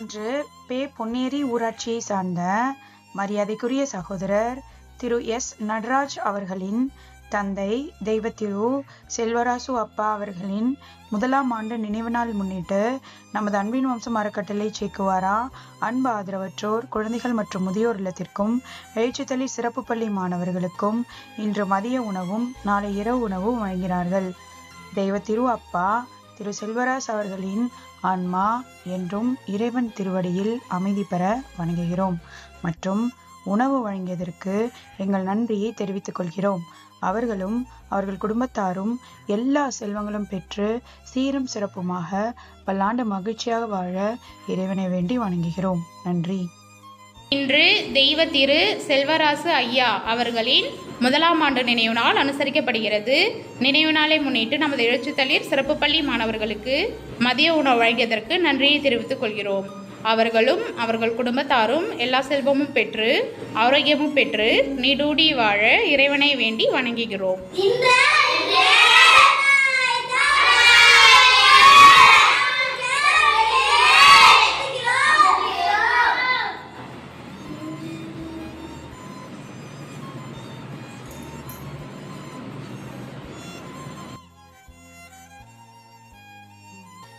இன்று பே பொன்னேரி ஊராட்சியை சார்ந்த மரியாதைக்குரிய சகோதரர் திரு எஸ். நடராஜ் அவர்களின் தந்தை தெய்வத்திரு செல்வராசு அப்பா அவர்களின் முதலாம் ஆண்டு நினைவு நாள் முன்னிட்டு நமது அன்பின் வம்சம் அறக்கட்டளை சேக்குவாரா? அன்பு ஆதரவற்றோர் குழந்தைகள் மற்றும் முதியோர் இல்லத்திற்கும் எழுச்சித்தளி சிறப்பு பள்ளி மாணவர்களுக்கும் இன்று மதிய உணவும் நாளை இரவு உணவும் வழங்கினார்கள் தெய்வத்திரு அப்பா திரு செல்வராஜ் அவர்களின் ஆன்மா என்றும் இறைவன் திருவடியில் அமைதி பெற வணங்குகிறோம். மற்றும் உணவு வழங்கியதற்கு எங்கள் நன்றியை தெரிவித்துக் கொள்கிறோம். அவர்களும் அவர்கள் குடும்பத்தாரும் எல்லா செல்வங்களும் பெற்று சீரும் சிறப்புமாக பல்லாண்டு மகிழ்ச்சியாக வாழ இறைவனை வேண்டி வணங்குகிறோம். நன்றி. இன்று தெய்வ திரு செல்வராசு ஐயா அவர்களின் முதலாம் ஆண்டு நினைவு நாள் அனுசரிக்கப்படுகிறது. நினைவு நாளை முன்னிட்டு நமது எழுச்சித்தளிர் சிறப்பு பள்ளி மாணவர்களுக்கு மதிய உணவு வழங்கியதற்கு நன்றியை தெரிவித்துக் கொள்கிறோம். அவர்களும் அவர்கள் குடும்பத்தாரும் எல்லா செல்வமும் பெற்று ஆரோக்கியமும் பெற்று நீடூடி வாழ இறைவனை வேண்டி வணங்குகிறோம்.